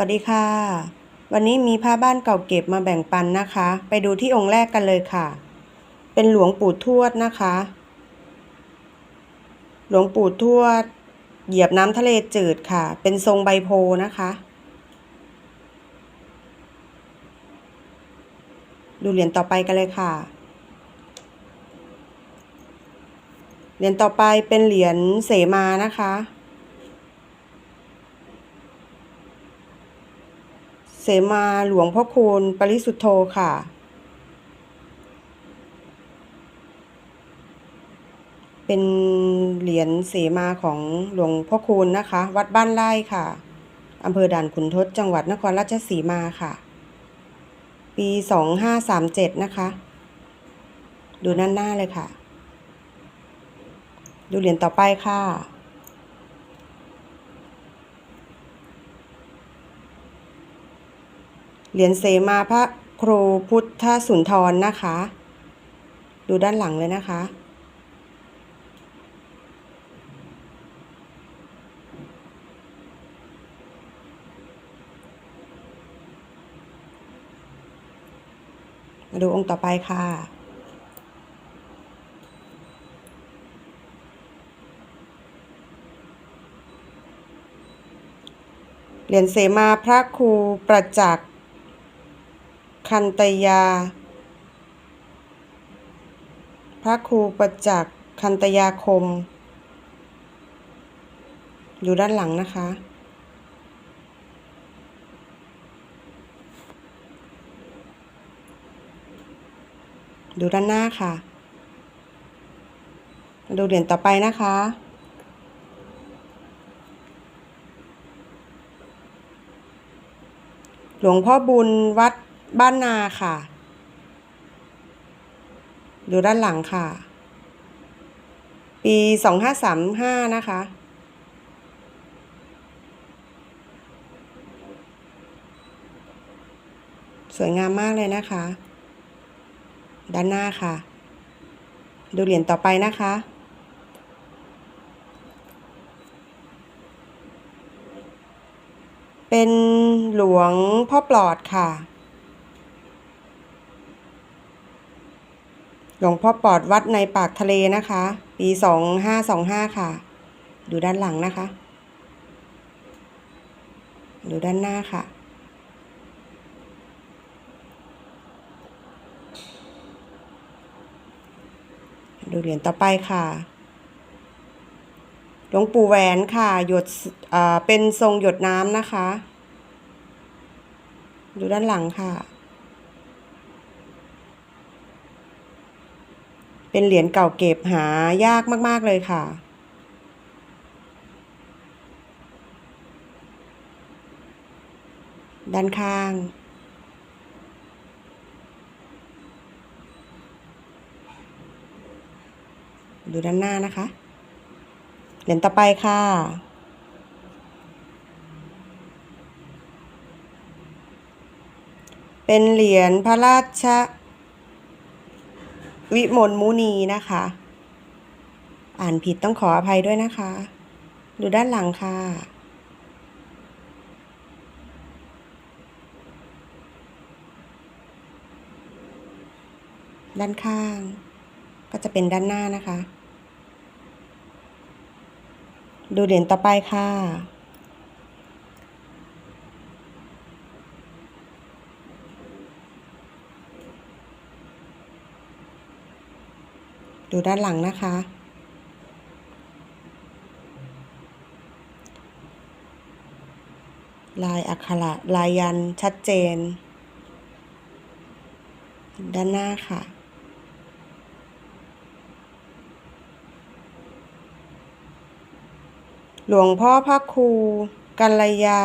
วัสดีค่ะ วันนี้มีผ้าบ้านเก่าเก็บมาแบ่งปันนะคะ ไปดูที่องค์แรกกันเลยค่ะ เป็นหลวงปู่ทวดนะคะ หลวงปู่ทวด เหยียบน้ำทะเลจืดค่ะ เป็นทรงใบโพนะคะ ดูเหรียญต่อไปกันเลยค่ะ เหรียญต่อไปเป็นเหรียญเสมานะคะ เสมาหลวงพ่อคูณปริสุทธโธค่ะ เป็นเหรียญเสมาของหลวงพ่อคูณนะคะ วัดบ้านไร่ค่ะอำเภอด่านขุนทดจังหวัดนครราชสีมาค่ะ ปีสองห้าสามเจ็ดนะคะ ดูด้านหน้าเลยค่ะ ดูเหรียญต่อไปค่ะ เหรียญเสมาพระครูพุทธสุนทรนะคะ ดูด้านหลังเลยนะคะ มาดูองค์ต่อไปค่ะเหรียญเสมาพระครูประจักษ์ คันตยา พระครูประจักษ์คันตยาคม อยู่ด้านหลังนะคะ ดูด้านหน้าค่ะมาดูเหรียญต่อไปนะคะหลวงพ่อบุญวัด บ้านนาค่ะ ดูด้านหลังค่ะ ปีสองห้าสามห้านะคะ สวยงามมากเลยนะคะ ด้านหน้าค่ะ ดูเหรียญต่อไปนะคะเป็นหลวงพ่อปลอดค่ะ หลวงพ่อปอดวัดในปากทะเลนะคะ ปีสองห้าสองห้าค่ะ ดูด้านหลังนะคะ ดูด้านหน้าค่ะ ดูเหรียญต่อไปค่ะ หลวงปู่แหวนค่ะ หยดอ่อเป็นทรงหยดน้ำนะคะ ดูด้านหลังค่ะ เป็นเหรียญเก่าเก็บหายากมาก ๆ เลยค่ะ ด้านข้างดูด้านหน้านะคะ เหรียญต่อไปค่ะ เป็นเหรียญพระราช วิมลมุนีนะคะ อ่านผิดต้องขออภัยด้วยนะคะ ดูด้านหลังค่ะ ด้านข้าง ก็จะเป็นด้านหน้านะคะ ดูเหรียญต่อไปค่ะ ดูด้านหลังนะคะ ลายอักขระลายยันชัดเจน ด้านหน้าค่ะหลวงพ่อพระครูกัลยา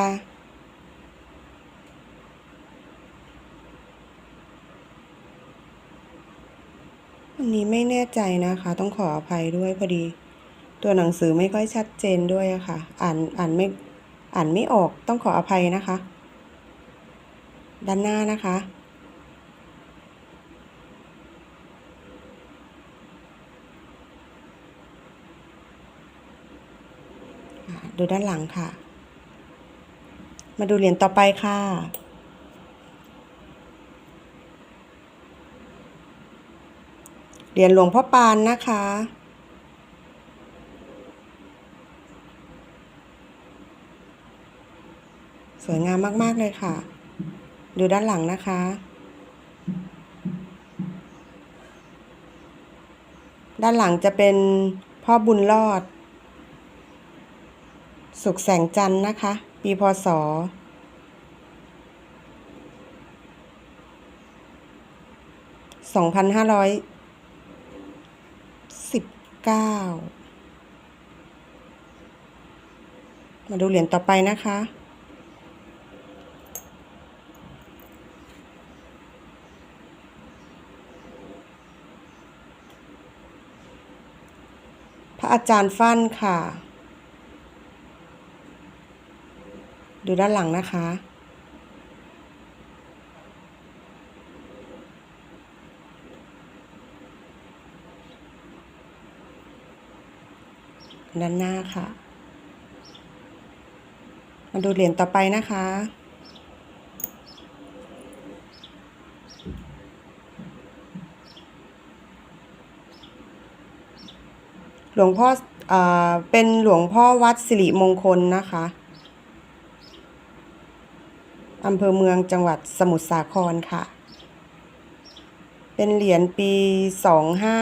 อันนี้ไม่แน่ใจนะคะ ต้องขออภัยด้วยพอดี ตัวหนังสือไม่ค่อยชัดเจนด้วยอะค่ะ อ่านอ่านไม่อ่านไม่ออกต้องขออภัยนะคะ ด้านหน้านะคะ ดูด้านหลังค่ะ มาดูเหรียญต่อไปค่ะ เหรียญหลวงพ่อปานนะคะ สวยงามมากๆเลยค่ะ ดูด้านหลังนะคะ ด้านหลังจะเป็นพ่อบุญรอด สุขแสงจันทร์นะคะ ปีพศสองพันห้าร้อย เก้ามาดูเหรียญต่อไปนะคะ พระอาจารย์ฟั่นค่ะ ดูด้านหลังนะคะ ด้านหน้าค่ะ มาดูเหรียญต่อไปนะคะ หลวงพ่อเอ่อเป็นหลวงพ่อวัดสิริมงคลนะคะอำเภอเมืองจังหวัดสมุทรสาครค่ะ เป็นเหรียญปีสองห้า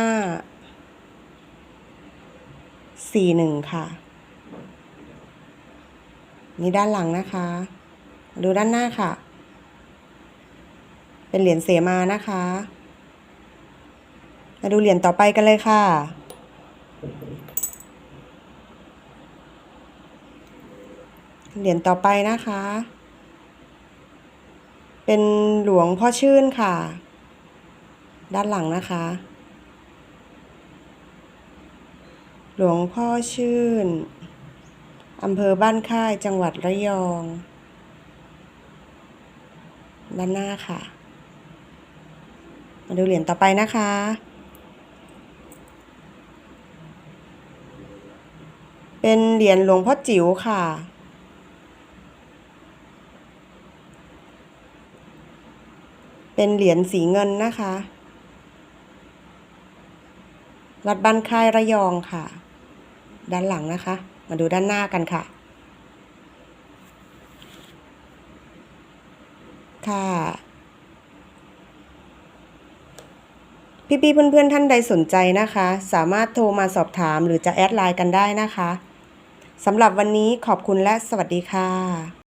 สี่หนึ่งค่ะ นี่ด้านหลังนะคะ ดูด้านหน้าค่ะ เป็นเหรียญเสมานะคะ มาดูเหรียญต่อไปกันเลยค่ะเหรียญต่อไปนะคะ เป็นหลวงพ่อชื่นค่ะ ด้านหลังนะคะ หลวงพ่อชื่น อำเภอบ้านค่ายจังหวัดระยองด้านหน้าค่ะ มาดูเหรียญต่อไปนะคะ เป็นเหรียญหลวงพ่อจิ๋วค่ะ เป็นเหรียญสีเงินนะคะ วัดบ้านค่ายระยองค่ะ ด้านหลังนะคะ มาดูด้านหน้ากันค่ะ ค่ะพี่ๆเพื่อนๆท่านใดสนใจนะคะ สามารถโทรมาสอบถามหรือจะแอดไลน์กันได้นะคะสำหรับวันนี้ขอบคุณและสวัสดีค่ะ